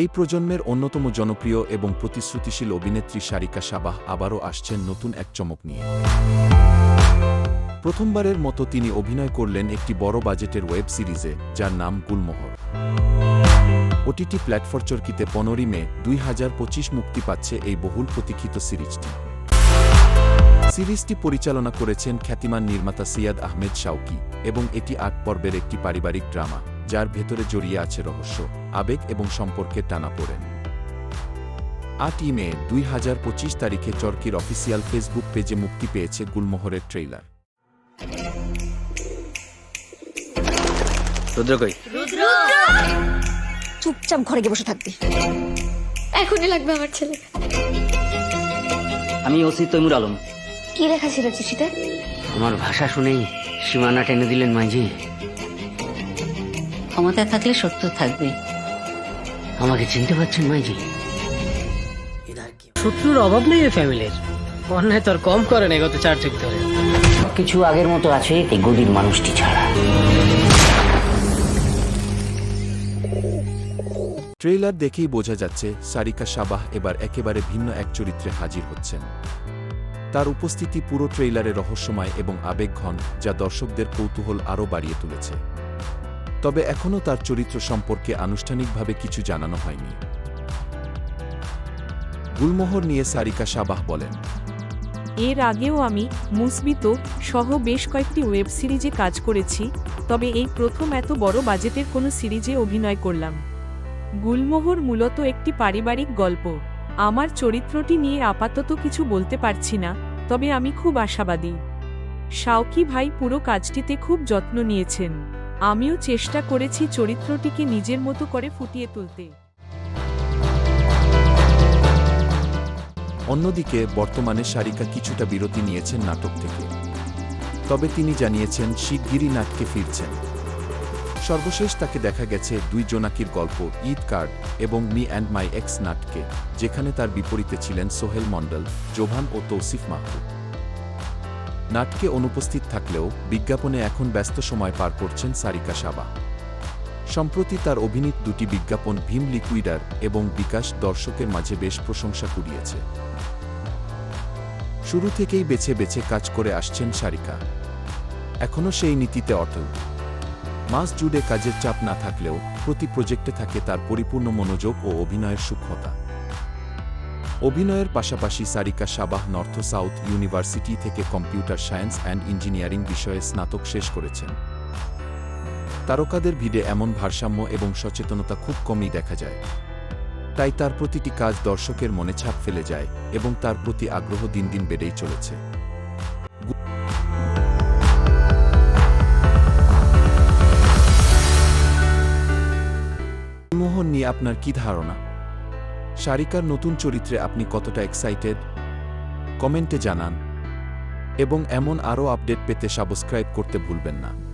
এই প্রজন্মের অন্যতম জনপ্রিয় এবং প্রতিশ্রুতিশীল অভিনেত্রী সারিকা সাবাহ আবারও আসছেন নতুন এক চমক নিয়ে। প্রথমবারের মতো তিনি অভিনয় করলেন একটি বড় বাজেটের ওয়েব সিরিজে, যার নাম গুলমোহর। ওটিটি প্ল্যাটফর্ম চরকিতে পনেরোই মে দুই হাজার পঁচিশ মুক্তি পাচ্ছে এই বহুল প্রতীক্ষিত সিরিজটি। সিরিজটি পরিচালনা করেছেন খ্যাতিমান নির্মাতা সিয়াদ আহমেদ শাওকি এবং এটি আট পর্বের একটি পারিবারিক ড্রামা। যার ভেতরে জড়িয়ে আছে রহস্য আবেগ এবং সম্পর্কের টানাপোড়েন আটই মে দুই হাজার পঁচিশ তারিখে চরকির অফিসিয়াল ফেসবুক পেজে মুক্তি পেয়েছে গুলমোহরের ট্রেইলার। রুদ্র কই? চুপচাপ ঘরে গিয়ে বসে থাকবি। এখনই লাগবে আমার ছেলে। আমি ওসি তৈমুর আলম। কি লেখা ছিল চিঠিতে? আমার ভাষা শুনেই সীমানা টেনে দিলেন মাঝি ক্ষমতায় থাকলে সত্য থাকবে। আমাকে চিনতে পারছেন মাইজি? শত্রুর অভাব নেই এই ফ্যামিলির। অন্যায় তোর কম করে না গত চার যুগ ধরে। কিছু আগের মতো আছে এই গদির মানুষটি ছাড়া। ট্রেইলার দেখেই বোঝা যাচ্ছে সারিকা সাবাহ এবার একেবারে ভিন্ন এক চরিত্রে হাজির হচ্ছেন। তার উপস্থিতি পুরো ট্রেইলারে রহস্যময় এবং আবেগঘন যা দর্শকদের কৌতূহল আরও বাড়িয়ে তুলেছে। তবে এখনও তার চরিত্র সম্পর্কে আনুষ্ঠানিকভাবে কিছু জানানো হয়নি। গুলমোহর নিয়ে সারিকা সাবাহ বলেন, এর আগেও আমি মুসবিত সহ বেশ কয়েকটি ওয়েব সিরিজে কাজ করেছি, তবে এই প্রথম এত বড় বাজেটের কোনো সিরিজে অভিনয় করলাম। গুলমোহর মূলত একটি পারিবারিক গল্প। আমার চরিত্রটি নিয়ে আপাতত কিছু বলতে পারছি না, তবে আমি খুব আশাবাদী। শাওকি ভাই পুরো কাজটিতে খুব যত্ন নিয়েছেন। আমিও চেষ্টা করেছি চরিত্রটিকে নিজের মতো করে ফুটিয়ে তুলতে। অন্যদিকে, বর্তমানে সারিকা কিছুটা বিরতি নিয়েছেন নাটক থেকে। তবে তিনি জানিয়েছেন, শিগগিরই নাটকে ফিরছেন। সর্বশেষ তাকে দেখা গেছে দুই জোনাকির গল্প, ঈদ কার্ড এবং মি অ্যান্ড মাই এক্স নাটকে, যেখানে তার বিপরীতে ছিলেন সোহেল মণ্ডল, জোভান ও তৌসিফ মাহবুব নাটকে অনুপস্থিত থাকলেও বিজ্ঞাপনে এখন ব্যস্ত সময় পার করছেন সারিকা সাবা। সম্প্রতি তার অভিনীত দুটি বিজ্ঞাপন ভীম লিকুইডার এবং বিকাশ দর্শকের মাঝে বেশ প্রশংসা কুড়িয়েছে। শুরু থেকেই বেছে বেছে কাজ করে আসছেন সারিকা। এখনও সেই নীতিতে অটল। মাস জুড়ে কাজের চাপ না থাকলেও প্রতি প্রজেক্টে থাকে তার পরিপূর্ণ মনোযোগ ও অভিনয়ের সূক্ষ্মতা। অভিনয়ের পাশাপাশি Sarika Sabah North South University থেকে কম্পিউটার সায়েন্স অ্যান্ড ইঞ্জিনিয়ারিং বিষয়ে স্নাতক শেষ করেছেন। তারকাদের ভিড়ে এমন ভারসাম্য এবং সচেতনতা খুব কমই দেখা যায়। তাই তার প্রতিটি কাজ দর্শকের মনে ছাপ ফেলে যায় এবং তার প্রতি আগ্রহ দিন দিন বেড়েই চলেছে। মোহন নিয়ে আপনার কি ধারণা? সারিকার নতুন চরিত্রে আপনি কতটা এক্সাইটেড কমেন্টে জানান। এবং এমন আরও আপডেট পেতে সাবস্ক্রাইব করতে ভুলবেন না।